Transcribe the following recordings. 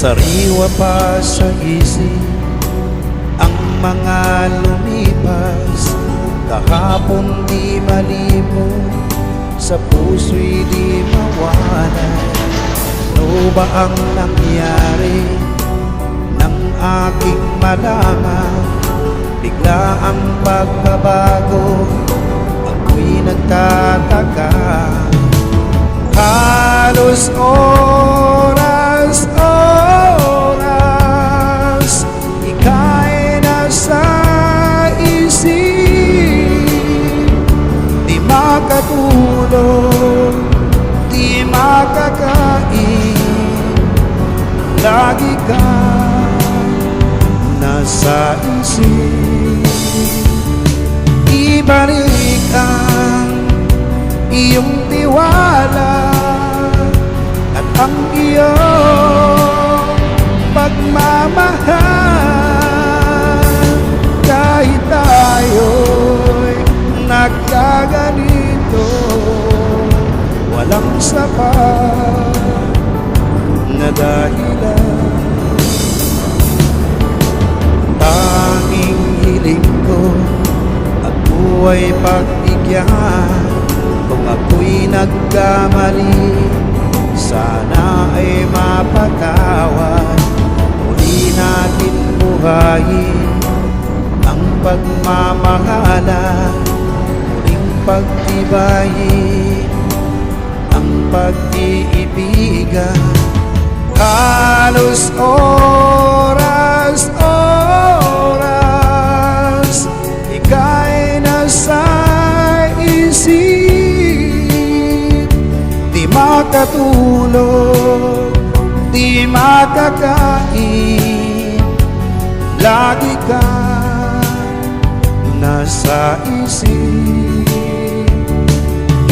Sariwa pa sa isip Ang mga lumipas. Kahapon di malimo Sa puso'y di mawalay Ano ba ang nangyari Nang aking malaman? Bigla ang pagbabago Ako'y nagtataka. Halos oras, oras Ika'y nasa isip Di makatulog, di makakain Lagi ka nasa isip Ibalik ang iyong tiwala ang iyong pagmamahal. Kahit tayo'y nagkaganito Walang sapat na dahilan. Tanging hiling ko Ako ay pagbigyan Kung ako'y nagkamali Sana ay mapatawad. Muli natin buhayin Ang pagmamahala Muling pagtibayin Ang pag-iibigan. Halos oras, oras Ika'y nasa makatulog, di makakain. Lagi ka nasa isip.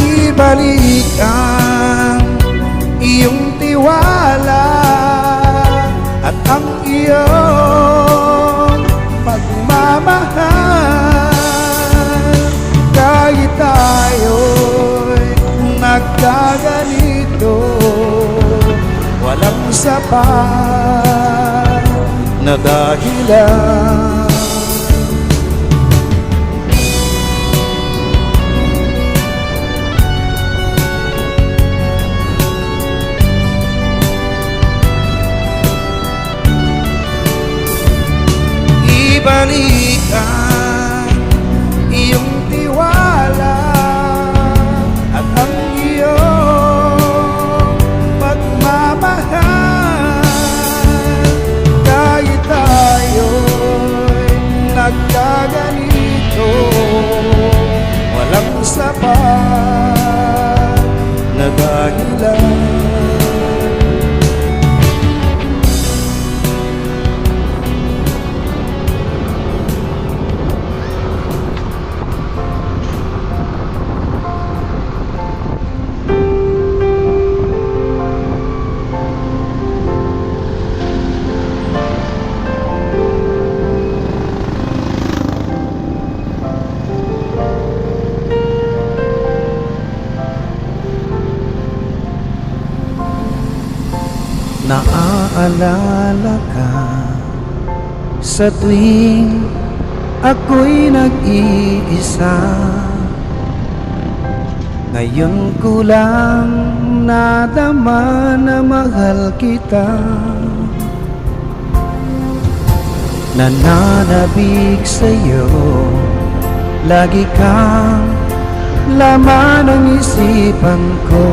Ibalik ang iyong tiwala at ang iyong pagmamahal. Kahit tayo'y nagkaganito walang sapat na dahilan. Ibalik ang walang sapat na Naaalala ka? Sa tuwing ako'y nag-iisa Ngayon ko lang nadama na mahal kita. Nananabig sa'yo Lagi kang laman ng isipan ko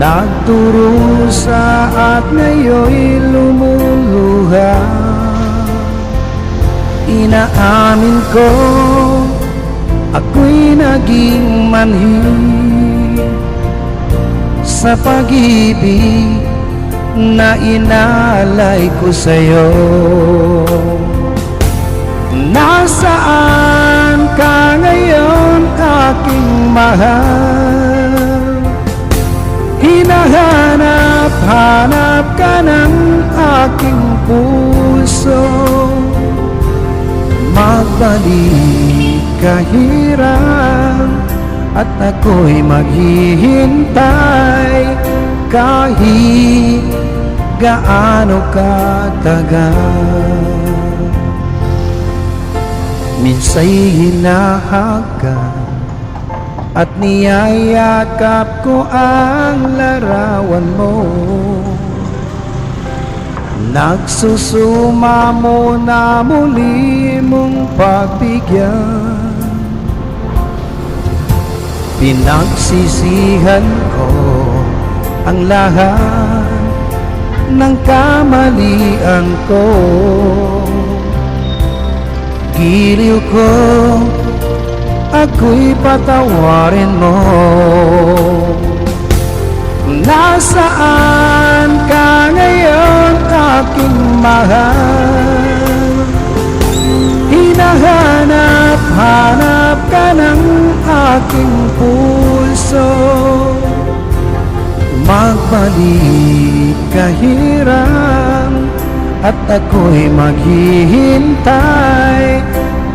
Nagdurusa at ngayon'y lumuluha. Inaamin ko ako'y naging manhid Sa pag-ibig na inalay ko sa'yo. Nasaan ka ngayon aking mahal Hinahanap-hanap ka ng aking puso. Magbalik kahirap At ako'y maghihintay. Kahit gaano katagal Minsa'y hinahagan at niyayakap ko ang larawan mo Nagsusuma mo na muli mong pagbigyan. Pinagsisihan ko ang lahat ng kamalian ko. Giliw ko, ako'y patawarin mo. Nasaan mahal Hinahanap-hanap ka ng aking puso. Magbalik kahirang At ako'y maghihintay.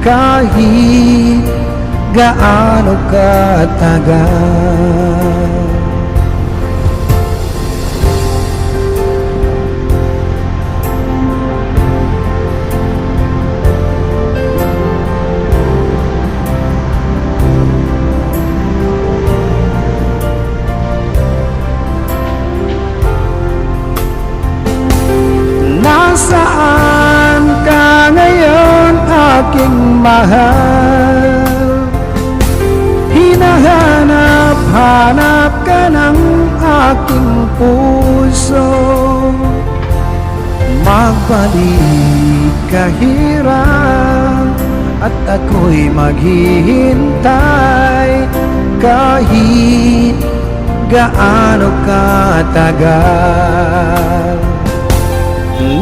Kahit gaano katagal Hinahanap-hanap ka ng aking puso. Magbalik kahirang At ako'y maghihintay. Kahit gaano katagal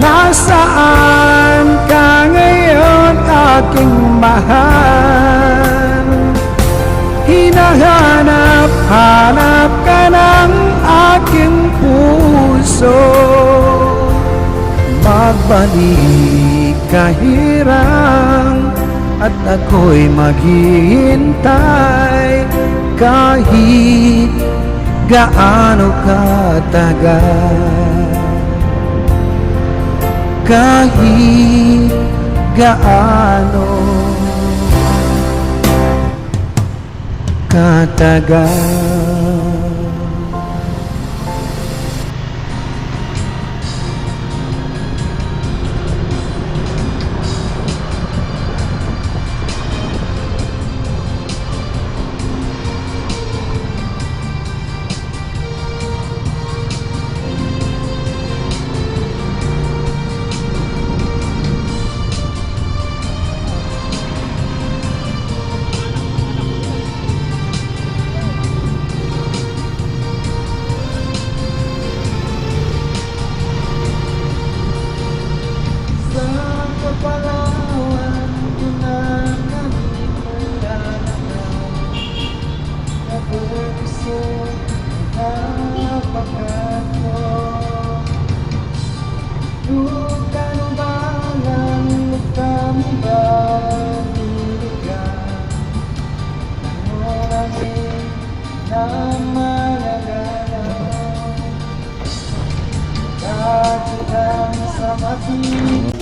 Nasaan ka ngayon aking mahal Hinahanap-hanap ka ng aking puso. Magbalik kahirang At ako'y maghihintay. Kahit gaano katagal kahit gaano katagal Thank you.